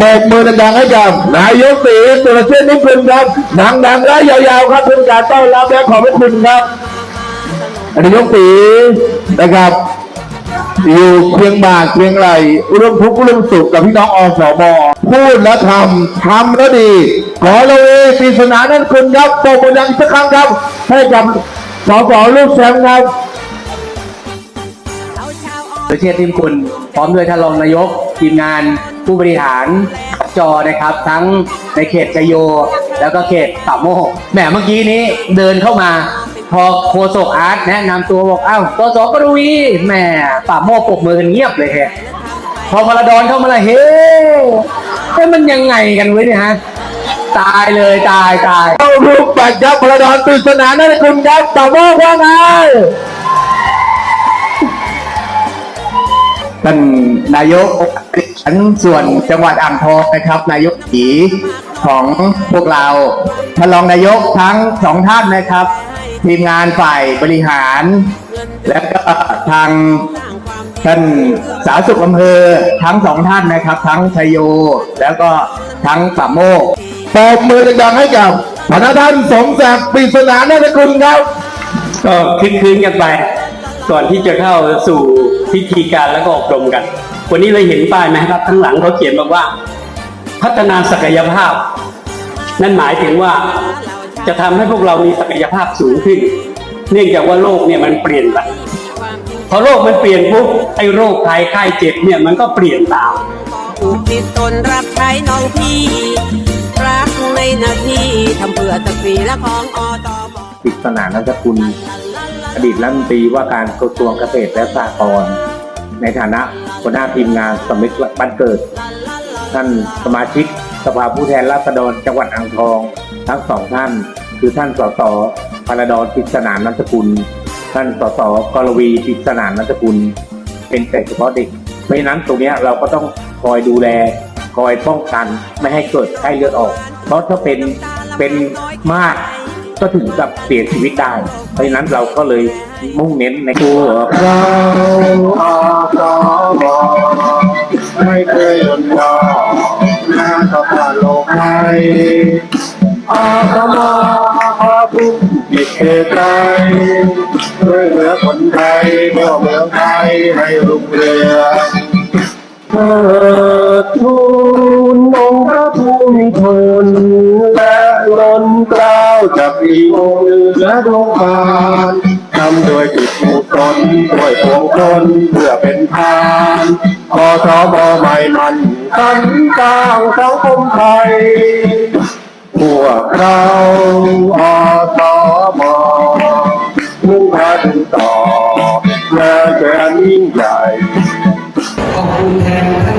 ปรบมือดังๆให้กับนายกตีสุรเชษนิคุณครับดังๆและยาวๆครับเป็นการต้อนรับและขอบพระคุณครับนายกตีนะครับอยู่เคียงบ่าเคียงไหลร่วมทุกข์ร่วมสุขกับพี่น้องอสมพูดและทำทำแล้วดี ขอเราเองปริศนานั้นคุณครับโปรโมดังสักครั้งครับ ให้กับสสลูกแชมป์ครับสุเชษฐ์ทิมคุณพร้อมด้วยท่านรองนายกทีมงาน ผู้บริหารจอนะครับ ทั้งในเขตชยโย แล้วก็เขตป่าโมกแหมเมื่อกี้นี้เดินเข้ามาพอโคศกอาร์ตแนะนำตัวบอกอ้าวสสปรวีแหมป่าโมกปรบมือกันเงียบเลยแฮะพอพลดอนเข้ามาละเฮ้เฮ้ยมันยังไงกันเว้ยเนี่ยฮะตายเลยตายตายเข้ารูปปัดครับพระดอนปริศนานั่นคุณครับต่อโมกว่าไงท่านนายก ชั้นส่วนจังหวัดอ่างทองนะครับ นายกขีของพวกเราท่านรองนายกทั้งสองท่านนะครับ ทีมงานฝ่ายบริหาร และก็ทางท่านสาธารณสุขอำเภอทั้งสองท่านนะครับ ทั้งชยโย แล้วก็ทั้งป่าโมกปรบมือดังๆให้กับพระท่านสมศักดิ์ปริศนานั่นคุณครับ ก็คึกคืนกันไป ก่อนที่จะเข้าสู่พิธีการแล้วก็อบรมกัน วันนี้เราเห็นป้ายไหมครับข้างหลังเขาเขียนบอกว่า พัฒนาศักยภาพ นั่นหมายถึงว่าจะทำให้พวกเรามีศักยภาพสูงขึ้น เนื่องจากว่าโลกเนี่ยมันเปลี่ยนไปพอโลกมันเปลี่ยนปุ๊บไอ้โรคภัยไข้เจ็บเนี่ยมันก็เปลี่ยนตามอุทิศตนรับใช้น้องพี่รักในหน้าที่ทำเพื่อตะกรีและของอตมปริศนานันทกุล อดีตรัฐมนตรีว่าการกระทรวงเกษตรและสหกรณ์ในฐานะหัวหน้าทีมงานสำนึกบ้านเกิด ท่านสมาชิกสภาผู้แทนราษฎรจังหวัดอ่างทอง ทั้งสองท่าน คือท่านสสพาราดอนปิศนานันทกุล ท่านสสกรวีปิศนานันทกุล เป็นแต่เฉพาะเด็ก เพราะนั้นตรงนี้เราก็ต้องคอยดูแลคอยป้องกันไม่ให้เกิดไข้เลือดออก เพราะถ้าเป็นเป็นมาก ก็ถึงกับเสียชีวิตได้ เพราะฉะนั้นเราก็เลยมุ่งเน้นในตัวเราอาสาบไม่เคยหย่อนย่อแม้สภาพโลกไทยอาสมาอาทุกกิจเหตุใดช่วยเหลือคนไทยเพื่อเมืองไทยให้รุ่งเรือง จับอีวงและโรงพาลทำโดยติดตมุตนด้วยปวงตนเพื่อเป็นทานกสมใหม่มันสันกลางสังคมไทยพวกเราอตมมุ่งพันต่อและแสนยิ่งใหญ่ขอบคุณแทน